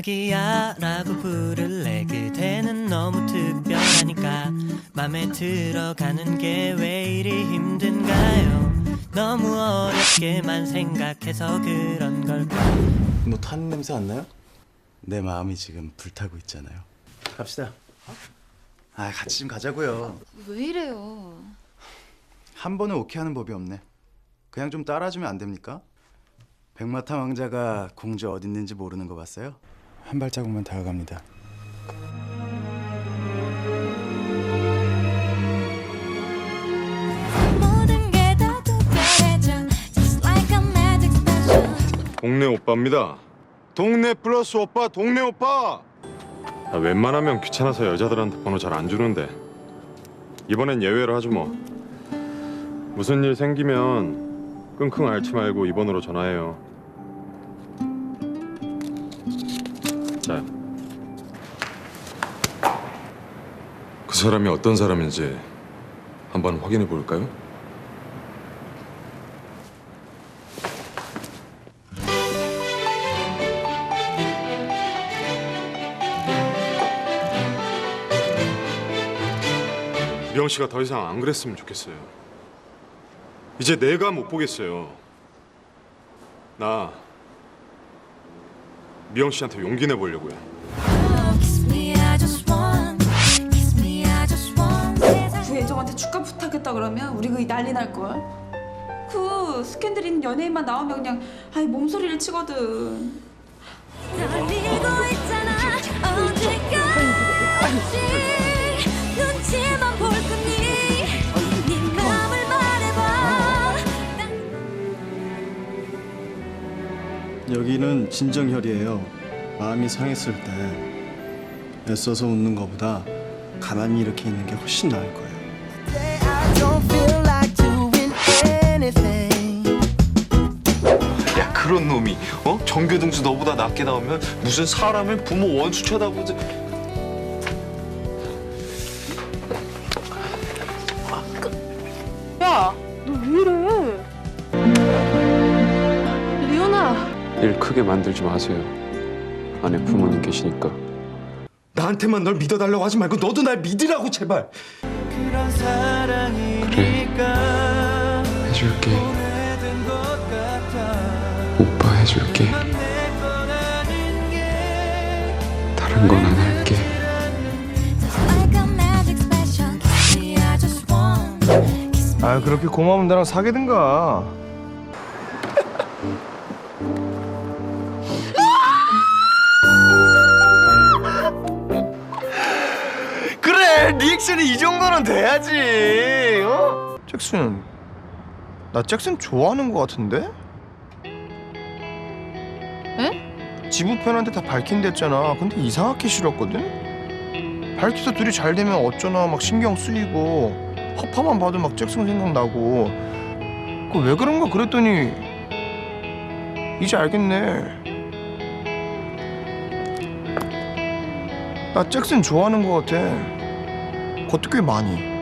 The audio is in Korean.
자기야 라고 부를래 그대는 너무 특별하니까 맘에 들어가는 게 왜 이리 힘든가요 너무 어렵게만 생각해서 그런 걸까 뭐 타는 냄새 안 나요? 내 마음이 지금 불타고 있잖아요. 갑시다. 아, 같이 좀 가자고요. 왜 이래요? 한 번은 오케이 하는 법이 없네. 그냥 좀 따라주면 안 됩니까? 백마탄 왕자가 공주 어디 있는지 모르는 거 봤어요? 한 발자국만 다가갑니다. 동네 오빠입니다. 동네 플러스 오빠, 동네 오빠. 아, 웬만하면 귀찮아서 여자들한테 번호 잘 안 주는데 이번엔 예외로 하죠 뭐. 무슨 일 생기면 끙끙 앓지 말고 이 번호로 전화해요. 자. 그 사람이 어떤 사람인지 한번 확인해 볼까요? 미영 씨가 더 이상 안 그랬으면 좋겠어요. 이제 내가 못 보겠어요. 나 미영 씨한테 용기 내 보려고요. Kiss me I just want Kiss me I just want 세상 부회장한테 축가 부탁했다 그러면 우리 그 난리 날 걸. 그 스캔들 있는 연예인만 나오면 그냥 아이 몸소리를 치거든. 널 밀고 있잖아 언제까지 여기는 진정혈이에요. 마음이 상했을 때 애써서 웃는 것보다 가만히 이렇게 있는 게 훨씬 나을 거예요. 야 그런 놈이 어 정교등수 너보다 낮게 나오면 무슨 사람을 부모 원수 쳐다보지 야, 일 크게 만들지 마세요. 안에 부모님 계시니까. 나한테만 널 믿어달라고 하지 말고 너도 날 믿으라고 제발 그런 사랑이니까 해줄게. 오빠 해줄게. 다른 건 안 할게. 아 그렇게 고마우면 나랑 사귀든가 리액션이 이 정도는 돼야지 어? 잭슨 나 잭슨 좋아하는 거 같은데? 에? 지부편한테 다 밝힌댔잖아 근데 이상하게 싫었거든? 밝혀서 둘이 잘 되면 어쩌나 막 신경 쓰이고 허파만 봐도 막 잭슨 생각나고 그 왜 그런가 그랬더니 이제 알겠네 나 잭슨 좋아하는 거 같아 그것도 꽤 많이